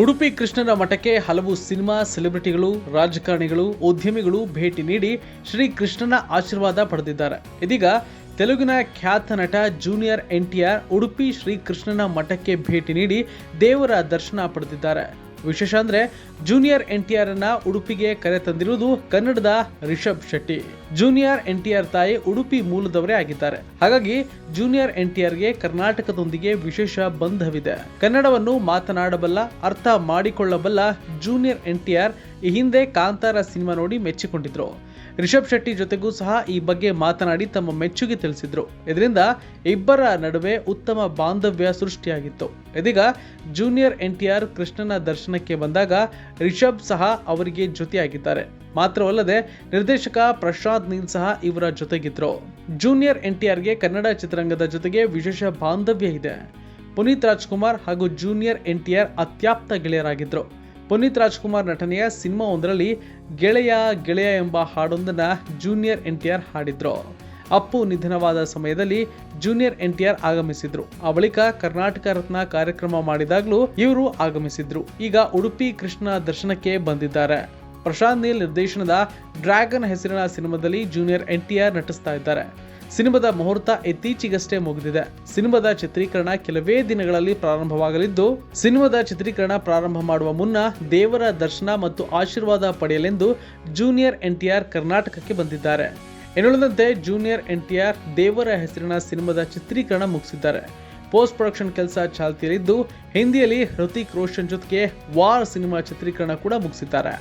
ಉಡುಪಿ ಕೃಷ್ಣನ ಮಠಕ್ಕೆ ಹಲವು ಸಿನಿಮಾ ಸೆಲೆಬ್ರಿಟಿಗಳು, ರಾಜಕಾರಣಿಗಳು, ಉದ್ಯಮಿಗಳು ಭೇಟಿ ನೀಡಿ ಶ್ರೀ ಕೃಷ್ಣನ ಆಶೀರ್ವಾದ ಪಡೆದಿದ್ದಾರೆ. ಇದೀಗ ತೆಲುಗಿನ ಖ್ಯಾತ ನಟ ಜೂನಿಯರ್ ಎನ್ಟಿಆರ್ ಉಡುಪಿ ಶ್ರೀ ಕೃಷ್ಣನ ಮಠಕ್ಕೆ ಭೇಟಿ ನೀಡಿ ದೇವರ ದರ್ಶನ ಪಡೆದಿದ್ದಾರೆ. ವಿಶೇಷ ಅಂದ್ರೆ ಜೂನಿಯರ್ ಎನ್ ಟಿ ಅನ್ನ ಉಡುಪಿಗೆ ಕರೆ ತಂದಿರುವುದು ಕನ್ನಡದ Rishab Shetty. Junior N T R ತಾಯಿ ಉಡುಪಿ ಮೂಲದವರೇ ಆಗಿದ್ದಾರೆ. ಹಾಗಾಗಿ ಜೂನಿಯರ್ ಎನ್ ಟಿ ಆರ್ಗೆ ಕರ್ನಾಟಕದೊಂದಿಗೆ ವಿಶೇಷ ಬಂಧವಿದೆ. ಕನ್ನಡವನ್ನು ಮಾತನಾಡಬಲ್ಲ, ಅರ್ಥ ಮಾಡಿಕೊಳ್ಳಬಲ್ಲ ಜೂನಿಯರ್ ಎನ್ ಟಿ ಆರ್ ಈ ಹಿಂದೆ ಕಾಂತಾರ ಸಿನಿಮಾ ನೋಡಿ ಮೆಚ್ಚಿಕೊಂಡಿದ್ರು. ರಿಷಬ್ ಶೆಟ್ಟಿ ಜೊತೆಗೂ ಸಹ ಈ ಬಗ್ಗೆ ಮಾತನಾಡಿ ತಮ್ಮ ಮೆಚ್ಚುಗೆ ತಿಳಿಸಿದ್ರು. ಇದರಿಂದ ಇಬ್ಬರ ನಡುವೆ ಉತ್ತಮ ಬಾಂಧವ್ಯ ಸೃಷ್ಟಿಯಾಗಿತ್ತು. ಇದೀಗ ಜೂನಿಯರ್ ಎನ್ ಟಿ ಆರ್ ಕೃಷ್ಣನ ದರ್ಶನಕ್ಕೆ ಬಂದಾಗ ರಿಷಬ್ ಸಹ ಅವರಿಗೆ ಜೊತೆಯಾಗಿದ್ದಾರೆ. ಮಾತ್ರವಲ್ಲದೆ ನಿರ್ದೇಶಕ ಪ್ರಶಾಂತ್ ನೀಲ್ ಸಹ ಇವರ ಜೊತೆಗಿದ್ರು. ಜೂನಿಯರ್ ಎನ್ ಟಿ ಆರ್ಗೆ ಕನ್ನಡ ಚಿತ್ರರಂಗದ ಜೊತೆಗೆ ವಿಶೇಷ ಬಾಂಧವ್ಯ ಇದೆ. ಪುನೀತ್ ರಾಜ್ಕುಮಾರ್ ಹಾಗೂ ಜೂನಿಯರ್ ಎನ್ ಟಿ ಆರ್ ಅತ್ಯಾಪ್ತ ಗೆಳೆಯರಾಗಿದ್ರು. ಪುನೀತ್ ರಾಜ್ಕುಮಾರ್ ನಟನೆಯ ಸಿನಿಮಾ ಒಂದರಲ್ಲಿ ಗೆಳೆಯ ಗೆಳೆಯ ಎಂಬ ಹಾಡೊಂದನ್ನ ಜೂನಿಯರ್ ಎನ್ ಟಿ ಆರ್ ಹಾಡಿದ್ರು. ಅಪ್ಪು ನಿಧನವಾದ ಸಮಯದಲ್ಲಿ ಜೂನಿಯರ್ ಎನ್ ಟಿ ಆರ್ ಆಗಮಿಸಿದ್ರು. ಆ ಬಳಿಕ ಕರ್ನಾಟಕ ರತ್ನ ಕಾರ್ಯಕ್ರಮ ಮಾಡಿದಾಗಲೂ ಇವರು ಆಗಮಿಸಿದ್ರು. ಈಗ ಉಡುಪಿ ಕೃಷ್ಣ ದರ್ಶನಕ್ಕೆ ಬಂದಿದ್ದಾರೆ. ಪ್ರಶಾಂತ್ ನೀಲ್ ನಿರ್ದೇಶನದ ಡ್ರ್ಯಾಗನ್ ಹೆಸರಿನ ಸಿನಿಮಾದಲ್ಲಿ ಜೂನಿಯರ್ ಎನ್ ಟಿ ಆರ್ ನಟಿಸ್ತಾ ಇದ್ದಾರೆ. ಸಿನಿಮಾದ ಮುಹೂರ್ತ ಇತ್ತೀಚೆಗಷ್ಟೇ ಮುಗಿದಿದೆ. ಸಿನಿಮಾದ ಚಿತ್ರೀಕರಣ ಕೆಲವೇ ದಿನಗಳಲ್ಲಿ ಪ್ರಾರಂಭವಾಗಲಿದ್ದು, ಸಿನಿಮಾದ ಚಿತ್ರೀಕರಣ ಪ್ರಾರಂಭ ಮಾಡುವ ಮುನ್ನ ದೇವರ ದರ್ಶನ ಮತ್ತು ಆಶೀರ್ವಾದ ಪಡೆಯಲೆಂದು ಜೂನಿಯರ್ ಎನ್ಟಿಆರ್ ಕರ್ನಾಟಕಕ್ಕೆ ಬಂದಿದ್ದಾರೆ. ಎನ್ನುಳಿದಂತೆ ಜೂನಿಯರ್ ಎನ್ಟಿಆರ್ ದೇವರ ಹೆಸರಿನ ಸಿನಿಮಾದ ಚಿತ್ರೀಕರಣ ಮುಗಿಸಿದ್ದಾರೆ. ಪೋಸ್ಟ್ ಪ್ರೊಡಕ್ಷನ್ ಕೆಲಸ ಚಾಲ್ತಿಯಲ್ಲಿದ್ದು, ಹಿಂದಿಯಲ್ಲಿ ಹೃತಿಕ್ ರೋಷನ್ ಜೊತೆಗೆ ವಾರ್ ಸಿನಿಮಾ ಚಿತ್ರೀಕರಣ ಕೂಡ ಮುಗಿಸಿದ್ದಾರೆ.